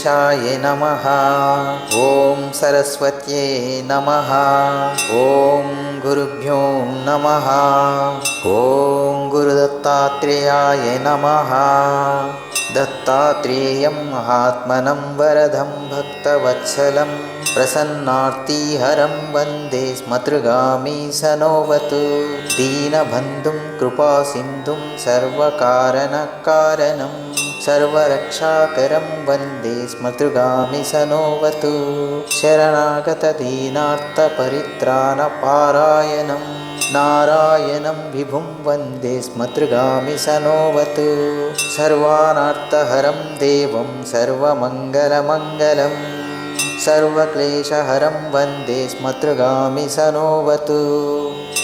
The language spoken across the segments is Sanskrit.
गणेशाय नमः। ॐ सरस्वत्यै नमः। ॐ गुरुभ्यो नमः। ॐ गुरुदत्तात्रेयाय नमः। दत्तात्रेयं महात्मनं वरदं भक्तवत्सलं प्रसन्नार्तिहरं वन्दे स्मतृगामी सनोवतु। दीनबन्धुं कृपासिन्धुं सर्वकारणकारणं सर्वरक्षाकरं वन्दे स्मतृगामि सनोवतु। शरणागतदीनार्तपरित्राणपारायणं नारायणं विभुं वन्दे स्मतृगामि सनोवतु। सर्वानार्थहरं देवं सर्वमङ्गलमङ्गलं सर्वक्लेशहरं वन्दे स्मतृगामि सनोवतु।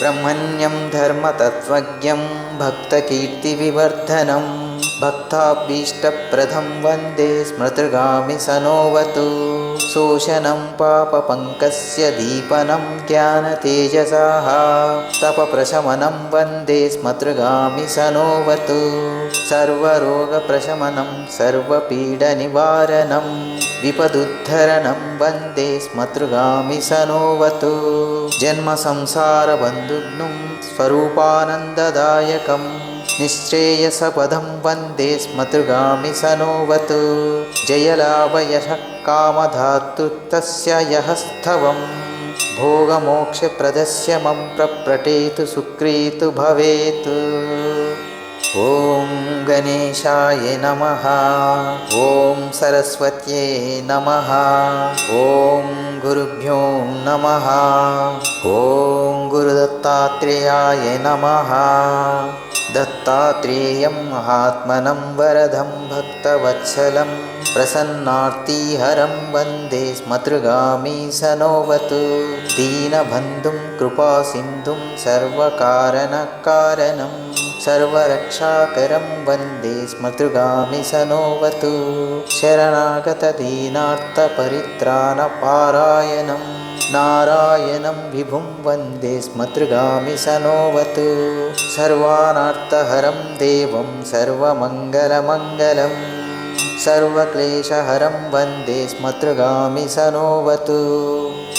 ब्रह्मण्यं धर्मतत्त्वज्ञं भक्तकीर्तिविवर्धनं भक्ताभीष्टप्रदं वन्दे स्मृतृगामि सनोवतु। शोषणं पापपङ्कस्य दीपनं ज्ञानतेजसाः। तपप्रशमनं वन्दे स्मतृगामि सनोवतु। सर्वरोगप्रशमनं सर्वपीडनिवारणं विपदुद्धरणं वन्दे स्मतृगामि सनोवतु। जन्मसंसारबन्धुघ्नुं स्वरूपानन्ददायकं निश्चेयसपदं वन्दे स्मतृगामि सनोवतु। जयलाभयशः कामधातृत्वस्य यः स्थवं भोगमोक्षप्रदस्य मम प्रप्रटेतु सुक्रीतु भवेत्। ॐ गणेशाय नमः। ॐ सरस्वत्यै नमः। ॐ गुरुभ्यो नमः। ॐ गुरुदत्तात्रेयाय नमः दत्तात्रेयं महात्मनं वरदं भक्तवत्सलं प्रसन्नार्तिहरं वन्दे स्मतृगामी सनोवतु। दीनबन्धुं कृपासिन्धुं सर्वकारणकारणं सर्वरक्षाकरं वन्दे स्मतृगामि सनोवतु। शरणागतदीनार्तपरित्राणपारायणं नारायणं विभुं वन्दे स्मतृगामि सनोवतु। सर्वानार्थहरं देवं सर्वमङ्गलमङ्गलं सर्वक्लेशहरं वन्दे स्मतृगामि सनोवतु।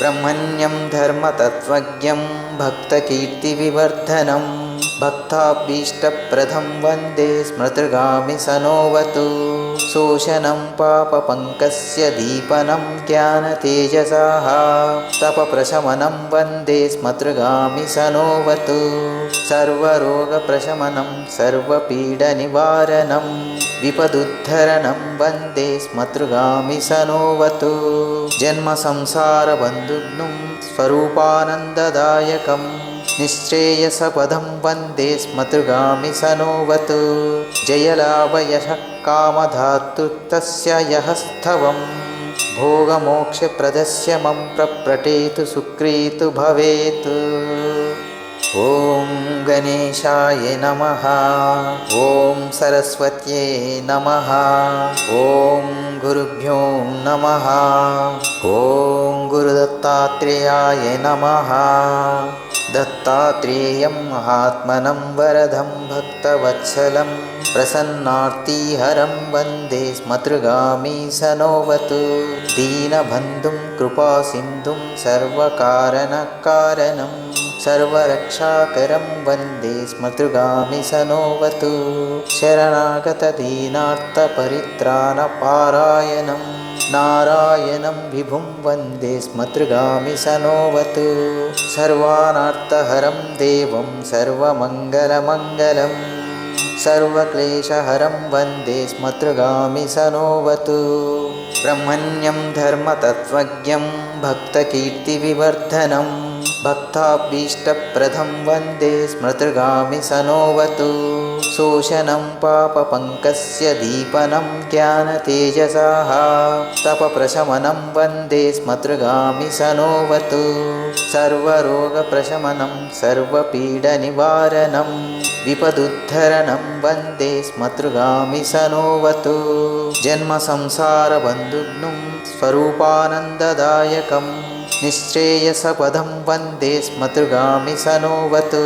ब्रह्मण्यं धर्मतत्त्वज्ञं भक्तकीर्तिविवर्धनं भक्ताभीष्टप्रदं वन्दे स्मृतृगामि सनोवतु। शोषणं पापपङ्कस्य दीपनं ज्ञानतेजसाः। तपप्रशमनं वन्दे स्मतृगामि सनोवतु। सर्वरोगप्रशमनं सर्वपीडनिवारणं विपदुद्धरणं वन्दे स्मतृगामि सनोवतु। जन्मसंसारबन्धुघ्नुं स्वरूपानन्ददायकं निश्चेयसपदं वन्दे स्मतृगामि सनोवतु। जयलाभयशः कामधातृत्वस्य यः स्थवं भोगमोक्षप्रदस्य मम प्रप्रटेतु सुक्रीतु भवेत्। ॐ गणेशाय नमः। ॐ सरस्वत्यै नमः। ॐ गुरुभ्यो नमः। ॐ गुरुदत्तात्रेयाय नमः दत्तात्रेयं महात्मनं वरदं भक्तवत्सलं प्रसन्नार्तिहरं वन्दे स्मतृगामी सनोवतु। दीनबन्धुं कृपासिन्धुं सर्वकारणकारणं सर्वरक्षाकरं वन्दे स्मतृगामि सनोवतु। शरणागतदीनार्तपरित्राणपारायणं नारायणं विभुं वन्दे स्मतृगामि सनोवतु। सर्वानार्थहरं देवं सर्वमङ्गलमङ्गलं सर्वक्लेशहरं वन्दे स्मतृगामि सनोवतु। ब्रह्मण्यं धर्मतत्त्वज्ञं भक्तकीर्तिविवर्धनं भक्ताभीष्टप्रदं वन्दे स्मृतृगामि सनोवतु। शोषणं पापपङ्कस्य दीपनं ज्ञानतेजसाः। तपप्रशमनं वन्दे स्मतृगामि सनोवतु। सर्वरोगप्रशमनं सर्वपीडनिवारणं विपदुद्धरणं वन्दे स्मतृगामि सनोवतु। जन्मसंसारबन्धुघ्नुं स्वरूपानन्ददायकं निश्चेयसपदं वन्दे स्मतृगामि सनोवतु।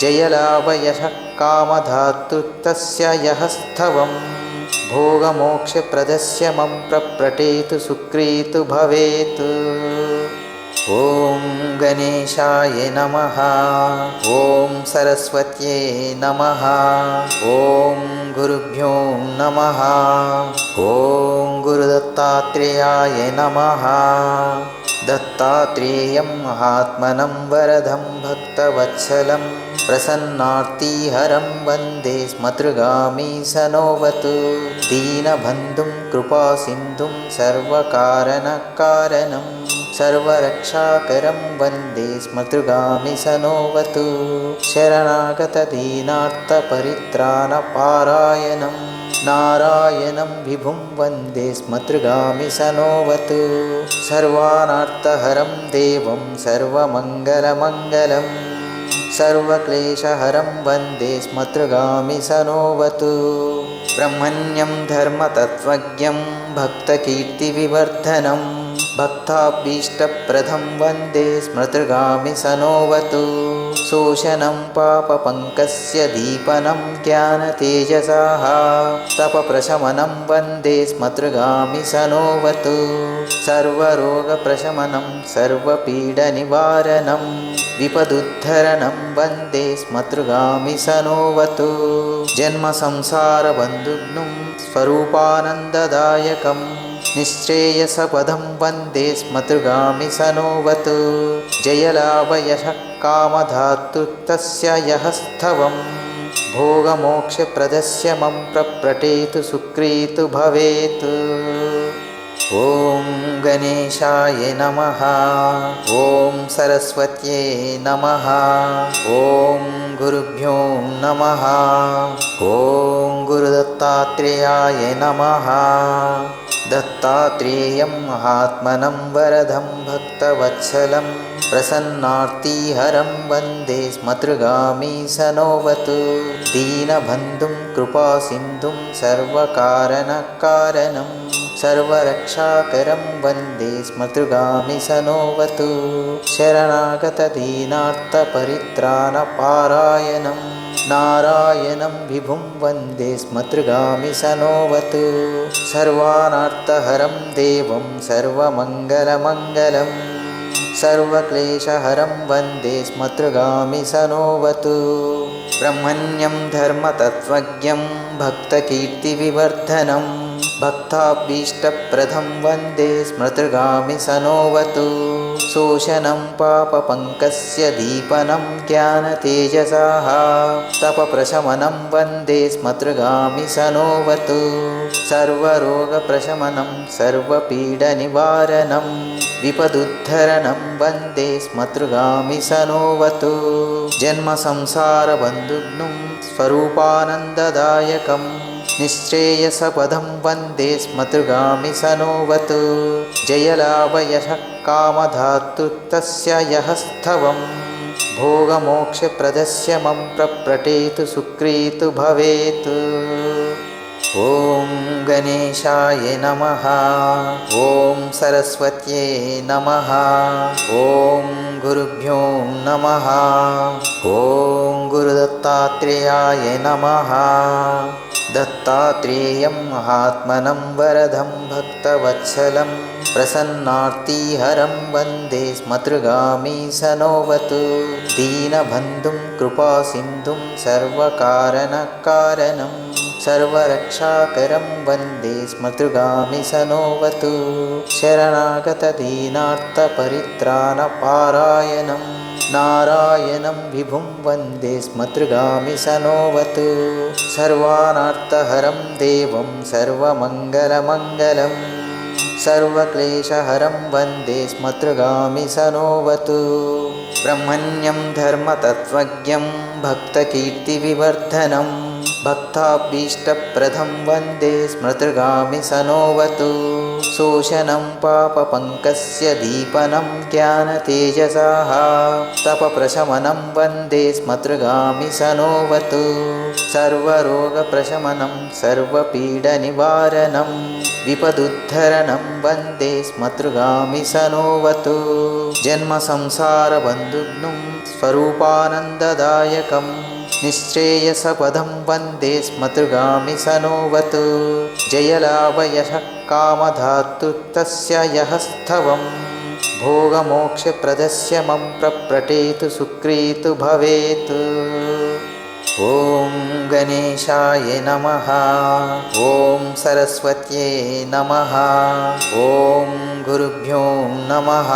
जयलाभयशः कामधातृत्वस्य यः स्थवं भोगमोक्षप्रदस्य मम प्रप्रटेतु सुक्रीतु भवेत्। ॐ गणेशाय नमः। ॐ सरस्वत्यै नमः। ॐ गुरुभ्यो नमः। ॐ गुरुदत्तात्रेयाय नमः दत्तात्रेयं महात्मनं वरदं भक्तवत्सलं प्रसन्नार्तिहरं वन्दे स्मतृगामी सनोवतु। दीनबन्धुं कृपासिन्धुं सर्वकारणकारणं सर्वरक्षाकरं वन्दे स्मतृगामि सनोवतु। शरणागतदीनार्थपरित्राणपारायणं नारायणं विभुं वन्दे स्मतृगामि सनोवतु सर्वानार्थहरं देवं सर्वमङ्गलमङ्गलं सर्वक्लेशहरं वन्दे स्मतृगामि सनोवतु ब्रह्मण्यं धर्मतत्त्वज्ञं भक्तकीर्तिविवर्धनं भक्ताभीष्टप्रदं वन्दे स्मृतृगामि सनोवतु। शोषणं पापपङ्कस्य दीपनं ज्ञानतेजसाः। तपप्रशमनं वन्दे स्मतृगामि सनोवतु। सर्वरोगप्रशमनं सर्वपीडनिवारणं विपदुद्धरणं वन्दे स्मतृगामि सनोवतु। जन्मसंसारबन्धुघ्नुं स्वरूपानन्ददायकम् निःश्रेयसपदं वन्दे स्मतृगामि सनोवतु। जयलाभयशः कामधातु तस्य यः स्थवं भोगमोक्षप्रदस्य मम प्रप्रटेतु सुक्रीतु भवेत् ॐ गणेशाय नमः। ॐ सरस्वत्यै नमः। ॐ गुरुभ्यो नमः। ॐ गुरुदत्तात्रेयाय नमः। दत्तात्रेयं महात्मनं वरदं भक्तवत्सलं प्रसन्नार्तिहरं वन्दे स्मतृगामी सनोवतु। दीनबन्धुं कृपासिन्धुं सर्वकारणकारणं सर्वरक्षाकरं वन्दे स्मतृगामि सनोवतु। शरणागतदीनार्थपरित्राणपारायणं नारायणं विभुं वन्दे स्मतृगामि सनोवतु। सर्वानार्थहरं देवं सर्वमङ्गलमङ्गलं सर्वक्लेशहरं वन्दे स्मतृगामि सनोवतु। ब्रह्मण्यं धर्मतत्त्वज्ञं भक्तकीर्तिविवर्धनं भक्ताभीष्टप्रदं वन्दे स्मृतृगामि सनोवतु। शोषणं पापपङ्कस्य दीपनं ज्ञानतेजसाः। तपप्रशमनं वन्दे स्मतृगामि सनोवतु। सर्वरोगप्रशमनं सर्वपीडनिवारणं विपदुद्धरणं वन्दे स्मतृगामि सनोवतु। जन्मसंसारबन्धुघ्नुं स्वरूपानन्ददायकम् निःश्रेयसपदं वन्दे स्मतृगामि सनोवतु। जयलाभयशः कामधातु तस्य यः स्थवं भोगमोक्षप्रदस्य मम प्रप्रटेतु सुक्रीतु भवेत्। ॐ गणेशाय नमः। ॐ सरस्वत्यै नमः। ॐ गुरुभ्यो नमः। ॐ गुरुदत्तात्रेयाय नमः दत्तात्रेयं महात्मनं वरदं भक्तवत्सलं प्रसन्नार्तिहरं वन्दे स्मतृगामी सनोवतु। दीनबन्धुं कृपासिन्धुं सर्वकारणकारणं सर्वरक्षाकरं वन्दे स्मतृगामि सनोवतु। शरणागतदीनार्थपरित्राणपारायणं नारायणं विभुं वन्दे स्मतृगामि सनोवतु। सर्वानार्थहरं देवं सर्वमङ्गलमङ्गलं सर्वक्लेशहरं वन्दे स्मतृगामि सनोवतु। ब्रह्मण्यं धर्मतत्त्वज्ञं भक्तकीर्तिविवर्धनं भक्ताभीष्टप्रदं वन्दे स्मृतृगामि सनोवतु। शोषणं पापपङ्कस्य दीपनं ज्ञानतेजसाः। तपप्रशमनं वन्दे स्मतृगामि सनोवतु। सर्वरोगप्रशमनं सर्वपीडनिवारणं विपदुद्धरणं वन्दे स्मतृगामि सनोवतु। जन्मसंसारबन्धुघ्नुं स्वरूपानन्ददायकम् निःश्रेयसपदं वन्दे स्मतृगामि सनोवतु। जयलाभयशः कामधातु तस्य यः स्थवम् भोगमोक्षप्रदस्य मम प्रप्रटेतु सुक्रीतु भवेत्। ॐ गणेशाय नमः। ॐ सरस्वत्यै नमः। ॐ गुरुभ्यो नमः।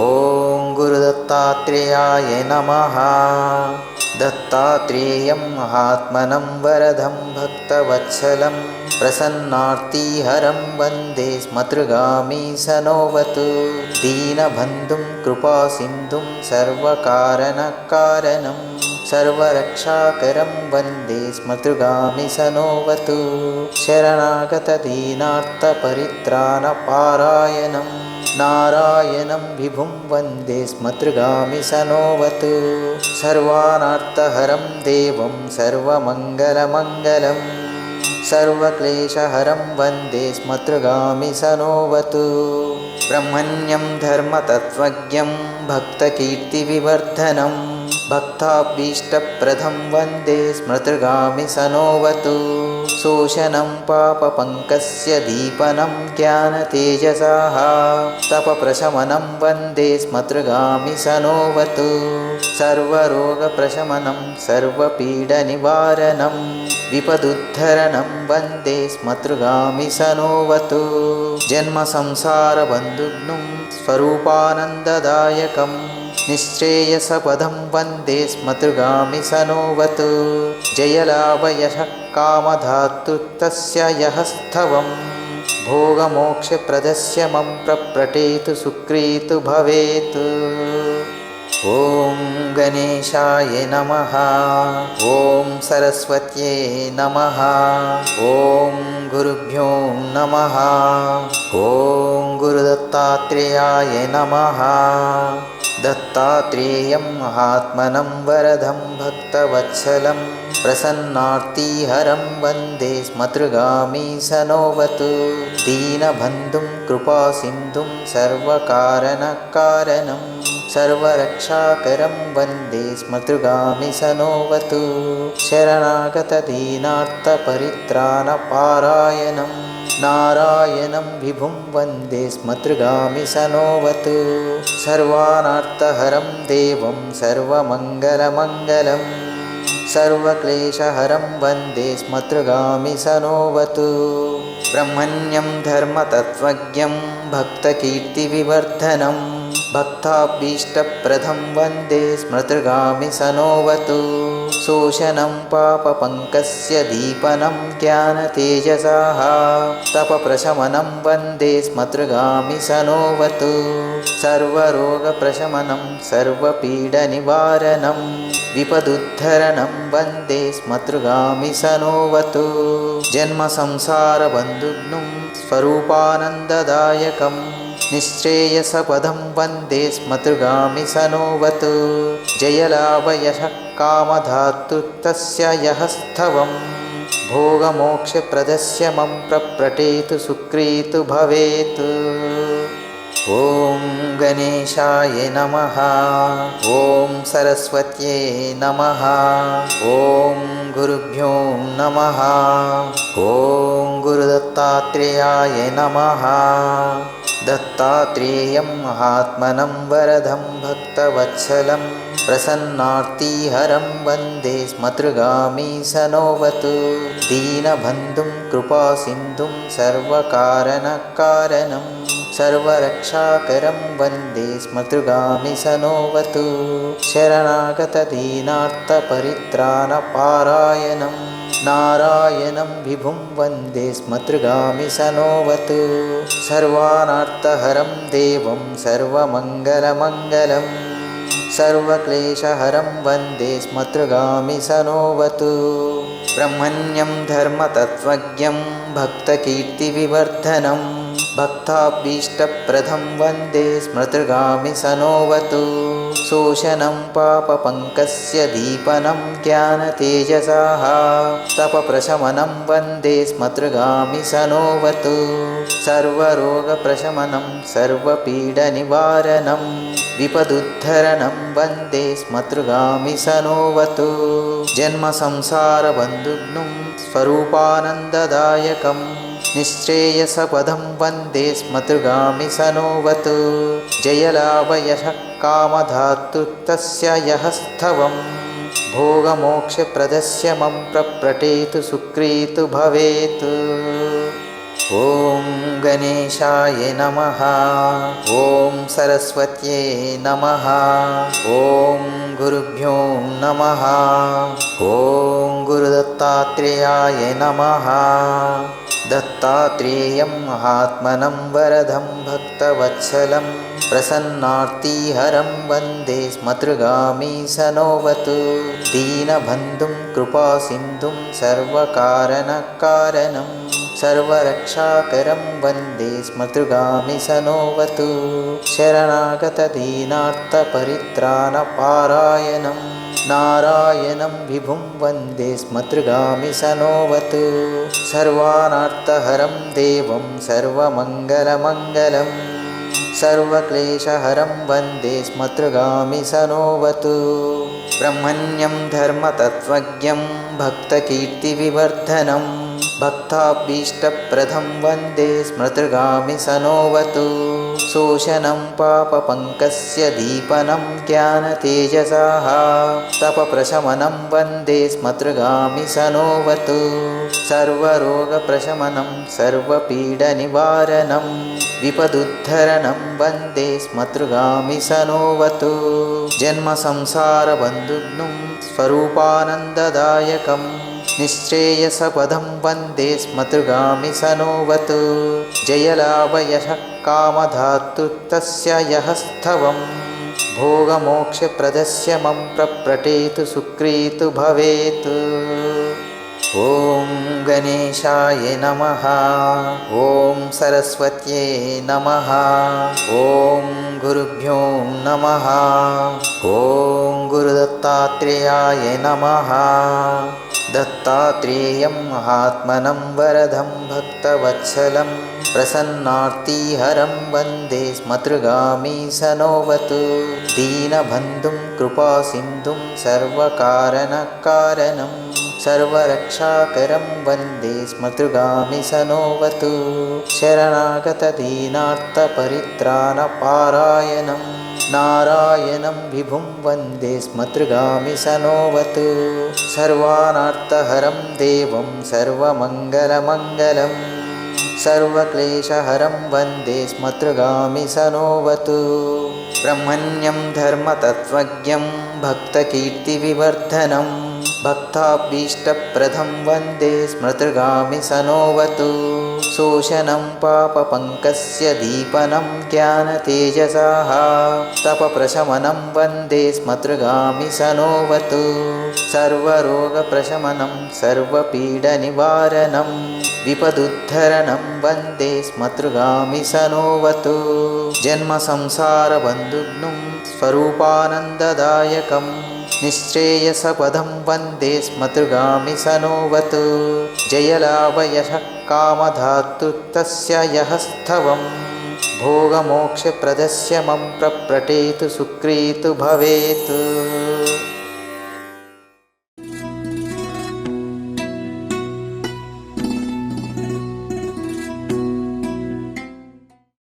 ॐ गुरुदत्तात्रेयाय नमः दत्तात्रेयं महात्मनं वरदं भक्तवत्सलं प्रसन्नार्तिहरं वन्दे स्मतृगामी सनोवतु। दीनबन्धुं कृपासिन्धुं सर्वकारणकारणं सर्वरक्षाकरं वन्दे स्मतृगामि सनोवतु। शरणागतदीनार्थपरित्राणपारायणं नारायणं विभुं वन्दे स्मतृगामि सनोवतु सर्वानार्थहरं देवं सर्वमङ्गलमङ्गलम् सर्वक्लेशहरं वन्दे स्मतृगामि सनोवतु ब्रह्मण्यं धर्मतत्त्वज्ञं भक्तकीर्तिविवर्धनं भक्ताभीष्टप्रदं वन्दे स्मृतृगामि सनोवतु। शोषणं पापपङ्कस्य दीपनं ज्ञानतेजसाः। तपप्रशमनं वन्दे स्मतृगामि सनोवतु। सर्वरोगप्रशमनं सर्वपीडनिवारणं विपदुद्धरणं वन्दे स्मतृगामि सनोवतु। जन्मसंसारबन्धुग्नुं स्वरूपानन्ददायकम् निःश्रेयसपदं वन्दे स्मतृगामि सनोवतु। जयलाभयशः कामधातु तस्य यः स्थवं भोगमोक्षप्रदस्य मम प्रप्रटेतु सुक्रीतु भवेत्। ॐ गणेशाय नमः। ॐ सरस्वत्यै नमः। ॐ गुरुभ्यो नमः। ॐ गुरुदत्तात्रेयाय नमः दत्तात्रेयं महात्मनं वरदं भक्तवत्सलं प्रसन्नार्तिहरं वन्दे स्मतृगामी सनोवतु। दीनबन्धुं कृपासिन्धुं सर्वकारणकारणं सर्वरक्षाकरं वन्दे स्मतृगामि सनोवतु। शरणागतदीनार्थपरित्राणपारायणं नारायणं विभुं वन्दे स्मतृगामि सनोवतु। सर्वानार्थहरं देवं सर्वमङ्गलमङ्गलम्। सर्वक्लेशहरं वन्दे स्मतृगामि सनोवतु। ब्रह्मण्यं धर्मतत्त्वज्ञं भक्तकीर्तिविवर्धनं भक्ताभीष्टप्रदं वन्दे स्मृतृगामि सनोवतु। शोषणं पापपङ्कस्य दीपनं ज्ञानतेजसाः। तपप्रशमनं वन्दे स्मतृगामि सनोवतु। सर्वरोगप्रशमनं सर्वपीडनिवारणं विपदुद्धरणं वन्दे स्मतृगामि सनोवतु। जन्मसंसारबन्धुग्नुं स्वरूपानन्ददायकम् निःश्रेयसपदं वन्दे स्मतृगामि सनोवतु। जयलाभयशः कामधातु तस्य यः स्थवं भोगमोक्षप्रदस्य मम प्रप्रटेतु सुक्रीतु भवेत्। ॐ गणेशाय नमः। ॐ सरस्वत्यै नमः। ॐ गुरुभ्यो नमः। ॐ गुरुदत्तात्रेयाय नमः दत्तात्रेयं महात्मनं वरदं भक्तवत्सलं प्रसन्नार्तिहरं वन्दे स्मतृगामी सनोवतु। दीनबन्धुं कृपासिन्धुं सर्वकारणकारणं सर्वरक्षाकरं वन्दे स्मतृगामि सनोवतु। शरणागतदीनार्थपरित्राणपारायणं नारायणं विभुं वन्दे स्मतृगामि सनोवतु सर्वानार्थहरं देवं सर्वमङ्गलमङ्गलम्। सर्वक्लेशहरं वन्दे स्मतृगामि सनोवतु ब्रह्मण्यं धर्मतत्त्वज्ञं भक्तकीर्तिविवर्धनं भक्ताभीष्टप्रदं वन्दे स्मृतृगामि सनोवतु। शोषणं पापपङ्कस्य दीपनं ज्ञानतेजसाः। तपप्रशमनं वन्दे स्मतृगामि सनोवतु। सर्वरोगप्रशमनं सर्वपीडनिवारणं विपदुद्धरणं वन्दे स्मतृगामि सनोवतु। जन्मसंसारबन्धुग्नुं स्वरूपानन्ददायकं निःश्रेयसपदं वन्दे स्मतृगामि सनोवतु जयलाभयशः कामधातृत्वस्य यः स्थवम् भोगमोक्षप्रदस्य मम प्रप्रटेतु सुक्रीतु भवेत् ॐ गणेशाय नमः ॐ सरस्वत्यै नमः ॐ गुरुभ्यो नमः ॐ गुरुदत्तात्रेयाय नमः दत्तात्रेयं महात्मनं वरदं भक्तवत्सलं प्रसन्नार्तिहरं वन्दे स्मतृगामी सनोवतु दीनबन्धुं कृपासिन्धुं सर्वकारणकारणं सर्वरक्षाकरं वन्दे स्मतृगामि सनोवतु शरणागतदीनार्थपरित्राणपारायणं नारायणं विभुं वन्दे स्मतृगामि सनोवतु सर्वानार्थहरं देवं सर्वमङ्गलमङ्गलम् सर्वक्लेशहरं वन्दे स्मतृगामि सनोवतु ब्रह्मण्यं धर्मतत्त्वज्ञं भक्तकीर्तिविवर्धनं भक्ताभीष्टप्रदं वन्दे स्मृतृगामि सनोवतु। शोषणं पापपङ्कस्य दीपनं ज्ञानतेजसाः। तपप्रशमनं वन्दे स्मतृगामि सनोवतु। सर्वरोगप्रशमनं सर्वपीडनिवारणं विपदुद्धरणं वन्दे स्मतृगामि सनोवतु। जन्मसंसारबन्धुग्नुं स्वरूपानन्ददायकं निःश्रेयसपदं वन्दे स्मतृगामि सनोवतु। जयलाभयशः कामधातृत्वस्य यः स्थवं भोगमोक्षप्रदस्य मम प्रप्रटेतु सुक्रीतु भवेत्। ॐ गणेशाय नमः। ॐ सरस्वत्यै नमः। ॐ गुरुभ्यो नमः। ॐ गुरुदत्तात्रेयाय नमः दत्तात्रेयं महात्मनं वरदं भक्तवत्सलं प्रसन्नार्तिहरं वन्दे स्मतृगामी सनोवतु। दीनबन्धुं कृपासिन्धुं सर्वकारणकारणं सर्वरक्षाकरं वन्दे स्मतृगामि सनोवतु। शरणागतदीनार्थपरित्राणपारायणं नारायणं विभुं वन्दे स्मतृगामि सनोवतु। सर्वानार्थहरं देवं सर्वमङ्गलमङ्गलम्। सर्वक्लेशहरं वन्दे स्मतृगामि सनोवतु। ब्रह्मण्यं धर्मतत्त्वज्ञं भक्तकीर्तिविवर्धनं भक्ताभीष्टप्रदं वन्दे स्मृतृगामि सनोवतु। शोषणं पापपङ्कस्य दीपनं ज्ञानतेजसाः। तपप्रशमनं वन्दे स्मतृगामि सनोवतु। सर्वरोगप्रशमनं सर्वपीडनिवारणं विपदुद्धरणं वन्दे स्मतृगामि सनोवतु। जन्मसंसारबन्धुग्नुं स्वरूपानन्ददायकं निःश्रेयसपदं वन्दे स्मतृगामि सनोवतु। जयलाभयशः कामधातृत्वस्य यः स्थवं भोगमोक्षप्रदस्य मम प्रप्रटेतु सुक्रीतु भवेत्